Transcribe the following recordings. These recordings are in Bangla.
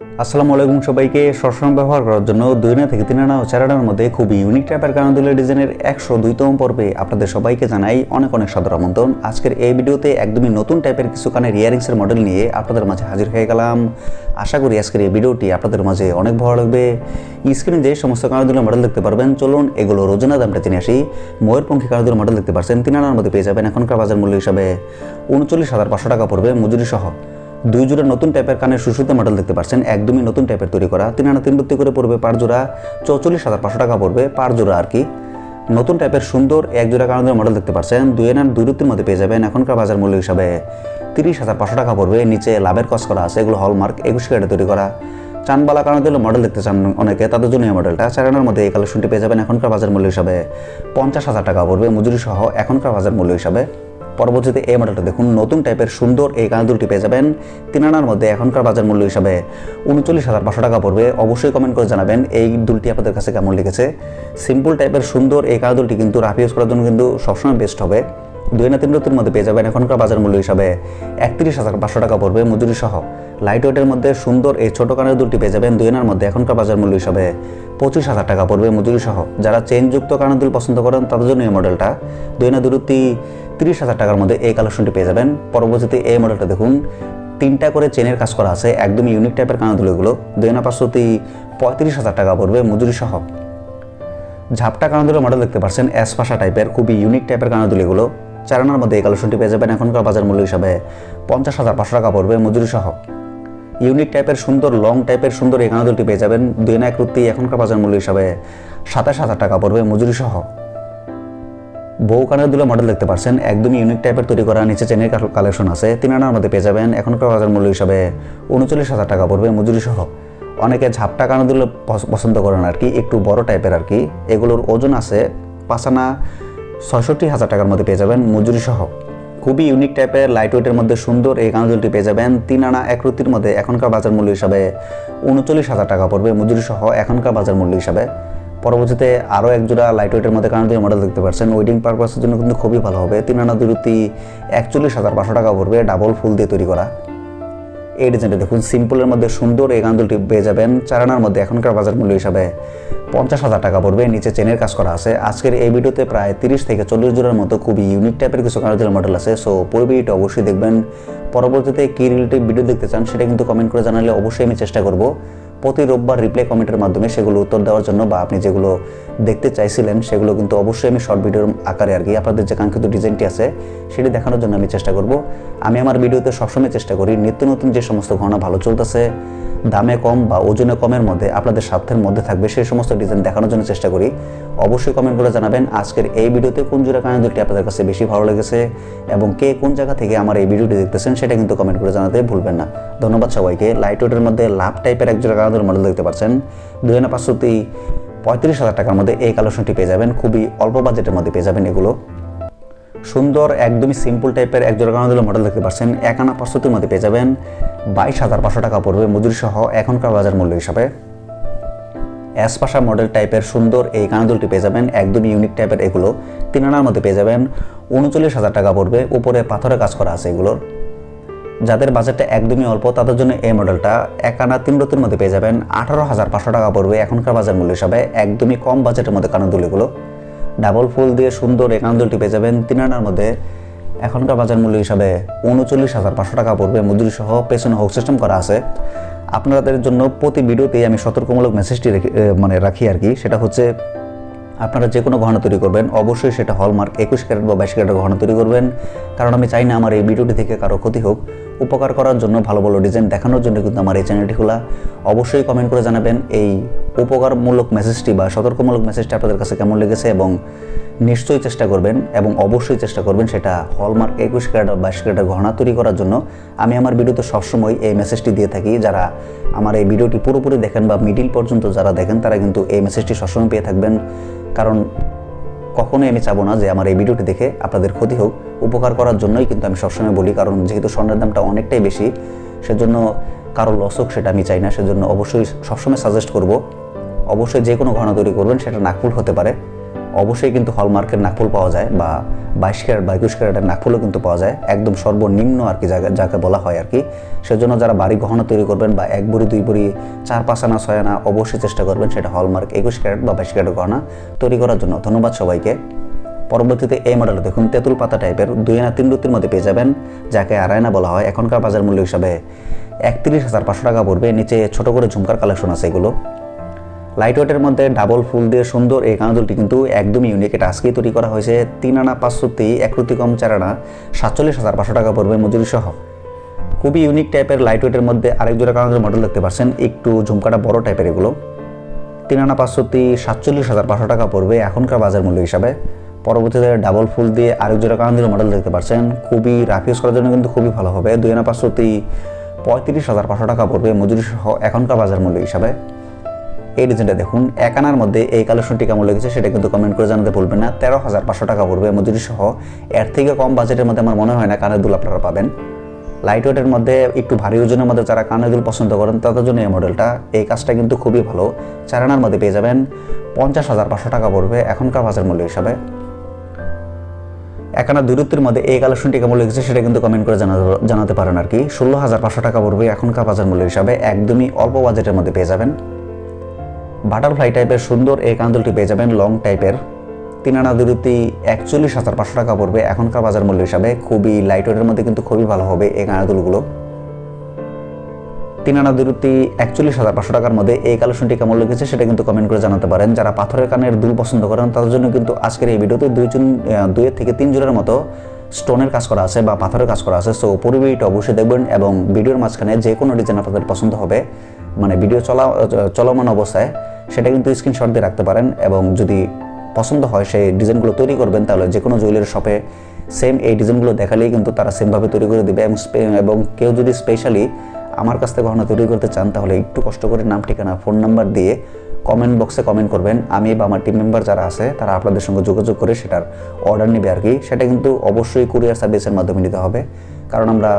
আসসালামু আলাইকুম সবাইকে সবসময় ব্যবহার করার জন্য দুই আনা থেকে তিন আনা ও চার আনার মধ্যে খুব ইউনিক টাইপের কানাদুলের ডিজাইনের একশো দুইতম পর্বে আপনাদের সবাইকে জানাই অনেক অনেক সাদর আমন্ত্রণ। আজকের এই ভিডিওতে একদমই নতুন টাইপের কিছু কানের ইয়ারিংসের মডেল নিয়ে আপনাদের মাঝে হাজির হয়ে গেলাম। আশা করি আজকের এই ভিডিওটি আপনাদের মাঝে অনেক ভালো লাগবে। স্ক্রিনে যে সমস্ত কানাদুলের মডেল দেখতে পারবেন, চলুন এগুলো রোজানা দামটা জেনে আসি। ময়ূরপঙ্খী কানাদুলের মডেল দেখতে পাচ্ছেন তিন আনার মধ্যে পেয়ে যাবেন এখনকার বাজার মূল্য হিসাবে উনচল্লিশ হাজার পাঁচশো টাকা পড়বে মজুরি সহ। দুই জোড়া নতুন টাইপের কানের সুসুতে মডেল দেখতে পাচ্ছেন। একদমই নতুন টাইপের তৈরি করা। তিন আনা তিন বত্তি করে পড়বে পার জোড়া। চৌচল্লিশ হাজার পাঁচশো টাকা পড়বে পার জোড়া আর কি। নতুন টাইপের সুন্দর এক জোড়া কানের মডেল দেখতে পাচ্ছেন। দুই আনার দুই রুতির মধ্যে পেয়ে যাবেন এখনকার বাজার মূল্য হিসাবে তিরিশ হাজার পাঁচশো টাকা পড়বে। নিচে লাভের কস করা আছে, এগুলো হলমার্ক একুশ ক্যারেটে তৈরি করা। চানবালা কারণে মডেল দেখতে চান অনেকে, তাদের জন্য এই মডেলটা চারানার মধ্যে এই কালেকশনটি পেয়ে যাবেন এখনকার বাজার মূল্য হিসাবে পঞ্চাশ হাজার টাকা পড়বে। মজুরি সহ এখনকার বাজার মূল্য হিসাবে। পরবর্তীতে এই মডেলটা দেখুন। নতুন টাইপের সুন্দর এই কানের দুলটি পেয়ে যাবেন। তিন আনার মধ্যে এখনকার বাজার মূল্য হিসাবে উনচল্লিশ হাজার পাঁচশো টাকা পড়বে। অবশ্যই কমেন্ট করে জানাবেন এই দুলটি আপনাদের কাছে কেমন লেগেছে। সিম্পল টাইপের সুন্দর এই কানের দুলটি কিন্তু রাফ ইউজ করার জন্য কিন্তু সবসময় বেস্ট হবে। দুই না তিন রতির মধ্যে পেয়ে যাবেন এখনকার বাজার মূল্য হিসাবে একত্রিশ হাজার পাঁচশো টাকা পড়বে মজুরি সহ। লাইট ওয়েটের মধ্যে সুন্দর এই ছোট কানের দুলটি পেয়ে যাবেন। দুই আনার মধ্যে এখনকার বাজার মূল্য হিসাবে পঁচিশ হাজার টাকা পড়বে মজুরি সহ। যারা চেনযুক্ত কানের দুল পছন্দ করেন, তাদের জন্য এই মডেলটা দুই না দুরুতি তিরিশ হাজার টাকার মধ্যে এই কালেকশনটি পেয়ে যাবেন। পরবর্তীতে এই মডেলটা দেখুন। তিনটা করে চেনের কাজ করা আছে, একদমই ইউনিক টাইপের কানাদুল এগুলো দুই না পাঁচশোতি পঁয়ত্রিশ হাজার টাকা পড়বে মজুরি সহ। ঝাপটা কানাদুলের মডেল দেখতে পাচ্ছেন অ্যাসপাশা টাইপের খুবই ইউনিক টাইপের কানাদুল এগুলো চারানার মধ্যে এই কালেকশনটি পেয়ে যাবেন, এখনকার বাজার মূল্য হিসাবে পঞ্চাশ হাজার পাঁচশো টাকা পড়বে মজুরি সহ। ইউনিক টাইপের সুন্দর লং টাইপের সুন্দর এই কানাদুলটি পেয়ে যাবেন। দুই না এক রুতি এখনকার বাজার মূল্য হিসাবে সাতাশ হাজার টাকা পড়বে মজুরি সহ। বউ কানের দুলো মডেল দেখতে পাচ্ছেন একদমই ইউনিক টাইপের তৈরি করা নিচে চেনের কালেকশন আছে। তিন আনার মধ্যে পেয়ে যাবেন। এখনকার বাজার মূল্য হিসাবে উনচল্লিশ হাজার টাকা পড়বে মজুরি সহ অনেকে ঝাপটা কানের দুলো পছন্দ করেন আর কি, একটু বড় টাইপের আর কি। এগুলোর ওজন আছে পাঁচানা ছয়ষট্টি হাজার টাকার মধ্যে পেয়ে যাবেন মজুরি সহ খুবই ইউনিক টাইপের লাইট ওয়েটের মধ্যে সুন্দর এই কানদুলটি পেয়ে যাবেন। তিন আনা এক রুতির মধ্যে এখনকার বাজার মূল্য হিসাবে উনচল্লিশ হাজার টাকা পড়বে মজুরি সহ এখনকার বাজার মূল্য হিসাবে। পরবর্তীতে আরও এক জোড়া লাইট ওয়েটের মধ্যে কানাডীয় মডেল দেখতে পাচ্ছেন। ওয়েডিং পারপাসের জন্য কিন্তু খুবই ভালো হবে। তিন আনা দুরুতি একচল্লিশ হাজার পাঁচশো টাকা পড়বে ডাবল ফুল দিয়ে তৈরি করা। এই ডিজাইনটা দেখুন সিম্পলের মধ্যে সুন্দর এই গান্দুলটি পেয়ে যাবেন। চারানার মধ্যে এখনকার বাজার মূল্য হিসাবে পঞ্চাশ হাজার টাকা পড়বে, নিচে চেনের কাজ করা আছে। আজকের এই ভিডিওতে প্রায় তিরিশ থেকে চল্লিশ জোড়ার মতো খুবই ইউনিক টাইপের কিছু কানাডিয়াল মডেল আছে। সো পুরো ভিডিওটা অবশ্যই দেখবেন। পরবর্তীতে কী রিলেটিভ ভিডিও দেখতে চান সেটা কিন্তু কমেন্ট করে জানালে অবশ্যই আমি চেষ্টা করব। প্রতি রোববার রিপ্লাই কমেন্টের মাধ্যমে সেগুলো উত্তর দেওয়ার জন্য বা আপনি যেগুলো দেখতে চাইছিলেন, সেগুলো কিন্তু অবশ্যই আমি শর্ট ভিডিওর আকারে আর কি আপনাদের যে কাঙ্ক্ষিত ডিজাইনটি আছে, সেটি দেখানোর জন্য আমি চেষ্টা করব। আমি আমার ভিডিওতে সবসময় চেষ্টা করি, নিত্য নতুন যে সমস্ত ঘটনা ভালো চলতেছে, দামে কম বা ওজনে কমের মধ্যে, আপনাদের স্বার্থের মধ্যে থাকবে, সেই সমস্ত ডিজাইন দেখানোর জন্য চেষ্টা করি। অবশ্যই কমেন্ট করে জানাবেন আজকের এই ভিডিওতে কোন জোড়া কানাদুলটি আপনাদের কাছে বেশি ভালো লেগেছে এবং কে কোন জায়গা থেকে আমার এই ভিডিওটি দেখতেছেন, সেটা কিন্তু কমেন্ট করে জানাতে ভুলবেন না। ধন্যবাদ সবাইকে। লাইট ওয়েটের মধ্যে লাভ টাইপের এক জোড়া কানাদুল মডেল দেখতে পাচ্ছেন। দুই হাজার পাঁচশোটি পঁয়ত্রিশ হাজার টাকার মধ্যে এই কালেকশনটি পেয়ে যাবেন। খুবই অল্প বাজেটের মধ্যে পেয়ে যাবেন এগুলো। সুন্দর, একদমই সিম্পল টাইপের এক জোড়া মডেল দেখতে পাচ্ছেন। এক আনা পাঁচশোটির মধ্যে পেয়ে যাবেন। বাইশ হাজার পাঁচশো টাকা পড়বে মজুরি সহ এখনকার বাজার মূল্য হিসাবে। অ্যাসপাশা মডেল টাইপের সুন্দর এই কানাদুলটি পেয়ে যাবেন। একদমই ইউনিক টাইপের এগুলো। তিন আনার মধ্যে পেয়ে যাবেন। উনচল্লিশ হাজার টাকা পড়বে। উপরে পাথরে কাজ করা আছে এগুলোর। যাদের বাজেটটা একদমই অল্প, তাদের জন্য এই মডেলটা এক আনা তিন রতির মধ্যে পেয়ে যাবেন আঠারো হাজার পাঁচশো টাকা পড়বে এখনকার বাজার মূল্য হিসাবে, একদমই কম বাজেটের মধ্যে কানাদুল এগুলো ডাবল ফুল দিয়ে সুন্দর এই কানাদুলটি পেয়ে যাবেন তিন আনার মধ্যে। এখনকার বাজার মূল্য হিসাবে উনচল্লিশ হাজার পাঁচশো টাকা পড়বে মজুরি সহ পেছনে হোক সিস্টেম করা আছে। আপনাদের জন্য প্রতি ভিডিওতেই আমি সতর্কমূলক মেসেজটি মানে রাখি আর কি, সেটা হচ্ছে আপনারা যে কোনো গহনা তৈরি করবেন, অবশ্যই সেটা হলমার্ক, একুশ ক্যারেট বা বাইশ ক্যারেটের গহনা তৈরি করবেন। কারণ আমি চাই না আমার এই ভিডিওটি থেকে কারও ক্ষতি হোক। উপকার করার জন্য, ভালো ভালো ডিজাইন দেখানোর জন্য কিন্তু আমার এই চ্যানেলটি খোলা। অবশ্যই কমেন্ট করে জানাবেন এই উপকারমূলক মেসেজটি বা সতর্কমূলক মেসেজটি আপনাদের কাছে কেমন লেগেছে এবং নিশ্চয়ই চেষ্টা করবেন এবং অবশ্যই চেষ্টা করবেন সেটা হলমার্ক একুশ ক্যারেট বাইশ ক্যারেটের গহনা তৈরি করার জন্য। আমি আমার ভিডিওতে সবসময় এই মেসেজটি দিয়ে থাকি। যারা আমার এই ভিডিওটি পুরোপুরি দেখেন বা মিডিল পর্যন্ত যারা দেখেন, তারা কিন্তু এই মেসেজটি সবসময় পেয়ে থাকবেন। কারণ কখনোই আমি চাবো না যে আমার এই ভিডিওটি দেখে আপনাদের ক্ষতি হোক। উপকার করার জন্যই কিন্তু আমি সবসময় বলি, কারণ যেহেতু স্বর্ণের দামটা অনেকটাই বেশি, সেজন্য কারও লস হোক সেটা আমি চাই না। সেজন্য অবশ্যই সবসময় সাজেস্ট করব, অবশ্যই যে কোনো ঘটনা তৈরি করবেন, সেটা নাকফুল হতে পারে। অবশ্যই কিন্তু হলমার্কের নাকফুল পাওয়া যায় বা বাইশ ক্যারেট বা একুশ ক্যারেটের নাকফুলও কিন্তু পাওয়া যায়। একদম সর্বনিম্ন আর কি জায়গা যাকে বলা হয় আর কি। সেজন্য যারা বাড়ি গহনা তৈরি করবেন বা এক বুড়ি, দুই বুড়ি, চার পাঁচ আনা, ছয় আনা অবশ্যই চেষ্টা করবেন সেটা হলমার্ক একুশ ক্যারেট বা বাইশ ক্যারেটের গহনা তৈরি করার জন্য। ধন্যবাদ সবাইকে। পরবর্তীতে এই মডেল দেখুন, তেঁতুল পাতা টাইপের দুই আনা, তিন রুতির মধ্যে পেয়ে যাবেন, যাকে আড়াইনা বলা হয়। এখনকার বাজার মূল্য হিসাবে একত্রিশ হাজার পাঁচশো টাকা পড়বে। নিচে ছোট করে ঝুমকার কালেকশন আছে এগুলো। লাইট ওয়েটের মধ্যে ডাবল ফুল দিয়ে সুন্দর এই কানাদুলটি কিন্তু একদমই ইউনিক এটা আজকেই তৈরি করা হয়েছে তিন আনা পাঁচশোটি এক রুতি কম, চার আনা সাতচল্লিশ হাজার পাঁচশো টাকা পড়বে মজুরি সহ। খুবই ইউনিক টাইপের লাইট ওয়েটের মধ্যে আরেক জোড়া কানাদুল মডেল দেখতে পাচ্ছেন। একটু ঝুমকাটা বড় টাইপের এগুলো। তিন আনা পাঁচশোটি সাতচল্লিশ হাজার পাঁচশো টাকা পড়বে এখনকার বাজার মূল্য হিসাবে। পরবর্তীতে ডাবল ফুল দিয়ে আরেক জোড়া কানাদুল মডেল দেখতে পাচ্ছেন। খুবই রাফ করার জন্য কিন্তু খুবই ভালো হবে। দুই আনা পাঁচশোটি পঁয়ত্রিশ হাজার পাঁচশো টাকা পড়বে মজুরি সহ এখনকার বাজার মূল্য হিসাবে। এই ডিজাইনটা দেখুন, এক আনার মধ্যে এই কালেকশনটি কেমন লেগেছে সেটা কিন্তু কমেন্ট করে জানাতে ভুলবেন না। তেরো হাজার পাঁচশো টাকা পড়বে মজুরি সহ এর থেকে কম বাজেটের মধ্যে আমার মনে হয় না কানের দুল আপনারা পাবেন। লাইট ওয়েটের মধ্যে একটু ভারী ওজনের মধ্যে যারা কানের দুল পছন্দ করেন, তাদের জন্য এই মডেলটা এই কাজটা কিন্তু খুবই ভালো। চার আনার মধ্যে পেয়ে যাবেন। পঞ্চাশ হাজার পাঁচশো টাকা পড়বে এখনকার বাজার মূল্য হিসাবে। একানা দূরত্বের মধ্যে এই কালেকশনটি কেমন লেগেছে সেটা কিন্তু কমেন্ট করে জানাতে জানাতে পারেন আর কি। ষোলো হাজার পাঁচশো টাকা পড়বে এখনকার বাজার মূল্য হিসাবে। একদমই অল্প বাজেটের মধ্যে পেয়ে যাবেন। বাটারফ্লাই টাইপের সুন্দর এই কান্দুলটি পেয়ে যাবেন লং টাইপের। তিন আনা দূরত্বি একচল্লিশ হাজার পাঁচশো টাকা পড়বে। এখনকার বাজার মূল্য হিসাবে খুবই লাইট ওয়েটের মধ্যে কিন্তু খুবই ভালো হবে এই কানাদুলগুলো। তিন আনা দূরত্বি একচল্লিশ হাজার পাঁচশো টাকার মধ্যে এই কালেকশনটি কেমন লেগেছে সেটা কিন্তু কমেন্ট করে জানাতে পারেন। যারা পাথরের কানের দুল পছন্দ করেন, তাদের জন্য কিন্তু আজকের এই ভিডিওতে দুই জন দুইয়ের থেকে তিন জনের মতো স্টোনের কাজ করা আছে বা পাথরের কাজ করা আছে। সো পুরো ভিডিওটা অবশ্যই দেখবেন এবং ভিডিওর মাঝখানে যে কোনো ডিজাইন আপনাদের পছন্দ হবে। মানে ভিডিও চলা, চলমান অবস্থায়। সেটা কিন্তু স্ক্রিনশট দিয়ে রাখতে পারেন এবং যদি পছন্দ হয় সেই ডিজাইনগুলো তৈরি করবেন, তাহলে যে কোনো জুয়েলারি শপে সেম এই ডিজাইনগুলো দেখালেই কিন্তু তারা সেমভাবে তৈরি করে দেবে এবং এবং কেউ যদি স্পেশালি আমার কাছ থেকে গহনা তৈরি করতে চান, তাহলে একটু কষ্ট করে নাম, ঠিকানা ফোন নাম্বার দিয়ে কমেন্ট বক্সে কমেন্ট করবেন। আমি বা আমার টিম মেম্বার যারা আছে, তারা আপনাদের সঙ্গে যোগাযোগ করে সেটার অর্ডার নেবে আর কি। সেটা কিন্তু অবশ্যই কুরিয়ার সার্ভিসের মাধ্যমে নিতে হবে। কারণ আমরা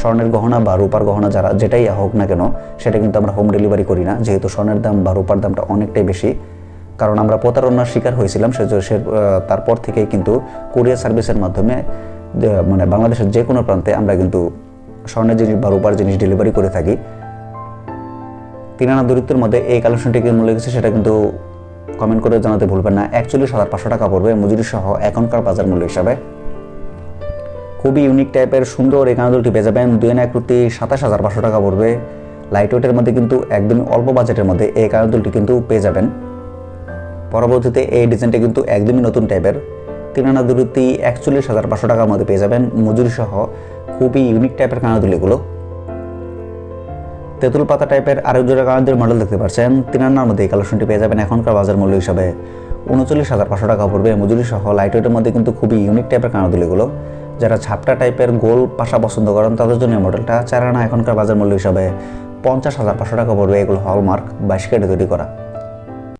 স্বর্ণের গহনা বা রূপার গহনা যারা যেটাই হোক না কেন, সেটা কিন্তু আমরা হোম ডেলিভারি করি না। যেহেতু স্বর্ণের দাম বা রূপার দামটা অনেকটাই বেশি। কারণ আমরা প্রতারণার শিকার হয়েছিলাম, সে তারপর থেকেই কিন্তু কুরিয়ার সার্ভিসের মাধ্যমে মানে বাংলাদেশের যে কোনো প্রান্তে আমরা কিন্তু স্বর্ণের জিনিস বা রূপার জিনিস ডেলিভারি করে থাকি। তিন আনা দরিদ্রের মধ্যে এই কালেকশনটি কেমন লেগেছে সেটা কিন্তু কমেন্ট করে জানাতে ভুলবেন না। একচল্লিশ হাজার পাঁচশো টাকা পড়বে মজুরি সহ এখনকার বাজার মূল্য হিসাবে। খুবই ইউনিক টাইপের সুন্দর এই কানাদুলটি পেয়ে যাবেন দুই আনা একরুতি সাতাশ হাজার পাঁচশো টাকা পড়বে। লাইট ওয়েটের মধ্যে কিন্তু একদমই অল্প বাজেটের মধ্যে এই কানাদুলটি কিন্তু পেয়ে যাবেন পরবর্তীতে এই ডিজাইনটা কিন্তু একদমই নতুন টাইপের তিন আনা দূরত্বি একচল্লিশ হাজার পাঁচশো টাকার মধ্যে পেয়ে যাবেন মজুরি সহ খুবই ইউনিক টাইপের কানাদুল এগুলো তেঁতুল পাতা টাইপের আরেক জোড়া কানাদের মডেল দেখতে পাচ্ছেন। তিন আনার মধ্যে এই কালেকশনটি পেয়ে যাবেন এখনকার বাজার মূল্য হিসাবে উনচল্লিশ হাজার পাঁচশো টাকা পড়বে। মজুরি সহ লাইট ওয়েটের মধ্যে কিন্তু খুবই ইউনিক টাইপের কানাদুল এগুলো যারা ঝাপটা টাইপের গোল পাশা পছন্দ করেন, তাদের জন্য মডেলটা চার আনা এখনকার বাজার মূল্য হিসাবে পঞ্চাশ হাজার পাঁচশো টাকা পড়বে, এগুলো হলমার্ক বাইশ কেটে তৈরি করা।